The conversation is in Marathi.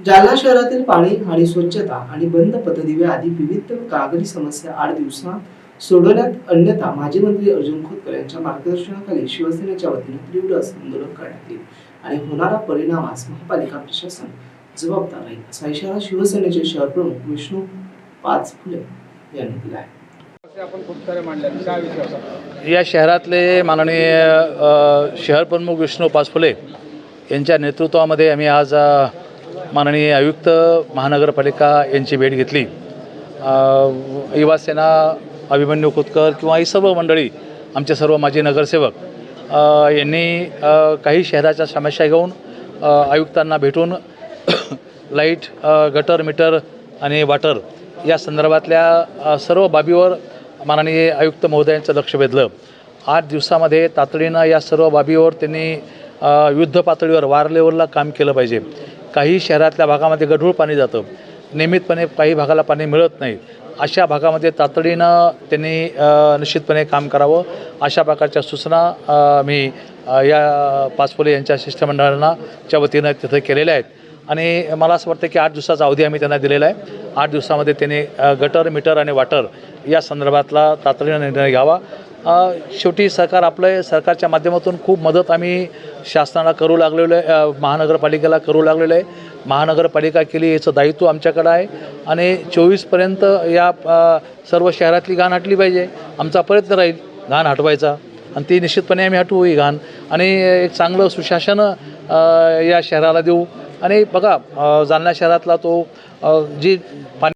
जालना शहरातील पाणी आणि स्वच्छता आणि बंद पथदिवे आदी विविध कागदी समस्या आठ दिवसात सोडवण्यात अन्यथा माजी मंत्री अर्जुन खोतकर यांच्या मार्गदर्शनाखाली शिवसेनेच्या वतीने तीव्र आंदोलन करण्यात येईल आणि होणारा परिणामास महापालिका प्रशासन जबाबदार राहील असा इशारा शिवसेनेचे शहर प्रमुख विष्णू पाच फुले यांनी दिला आहे. या शहरातले माननीय शहर प्रमुख विष्णू पाचफुले यांच्या नेतृत्वामध्ये आम्ही आज माननीय आयुक्त महानगरपालिका यांची भेट घेतली. युवासेना अभिमन्यू कुतकर किंवा ही सर्व मंडळी आमचे सर्व माजी नगरसेवक यांनी काही शहराच्या समस्या घेऊन आयुक्तांना भेटून लाइट गटर मीटर आणि वॉटर या संदर्भातल्या सर्व बाबीवर माननीय आयुक्त महोदयांचं लक्ष वेधलं. आठ दिवसामध्ये तातडीनं या सर्व बाबीवर त्यांनी युद्ध पातळीवर वार लेवलला काम केलं पाहिजे. काही शहरातल्या भागामध्ये गढूळ पाणी जातं. नियमितपणे काही भागाला पाणी मिळत नाही. अशा भागामध्ये तातडीनं त्यांनी निश्चितपणे काम करावं. अशा प्रकारच्या सूचना मी या पाचपोले यांच्या शिष्टमंडळांनाच्या वतीनं तिथं केलेल्या आहेत. आणि मला असं वाटतं की आठ दिवसाचा अवधी आम्ही त्यांना दिलेला आहे. आठ दिवसामध्ये त्यांनी गटर मीटर आणि वॉटर या संदर्भातला तातडीनं निर्णय घ्यावा. शेवटी सरकार आपलं सरकारच्या माध्यमातून खूप मदत आम्ही शासनाला करू लागलेलो आहे. महानगरपालिकेला करू लागलेलो आहे. महानगरपालिका केली याचं दायित्व आमच्याकडं आहे. आणि चोवीसपर्यंत या सर्व शहरातली घाण हटली पाहिजे. आमचा प्रयत्न राहील घाण हटवायचा. आणि ती निश्चितपणे आम्ही हटवू ही घाण. आणि एक चांगलं सुशासन या शहराला देऊ. आणि बघा जालना शहरातला तो जी पाणी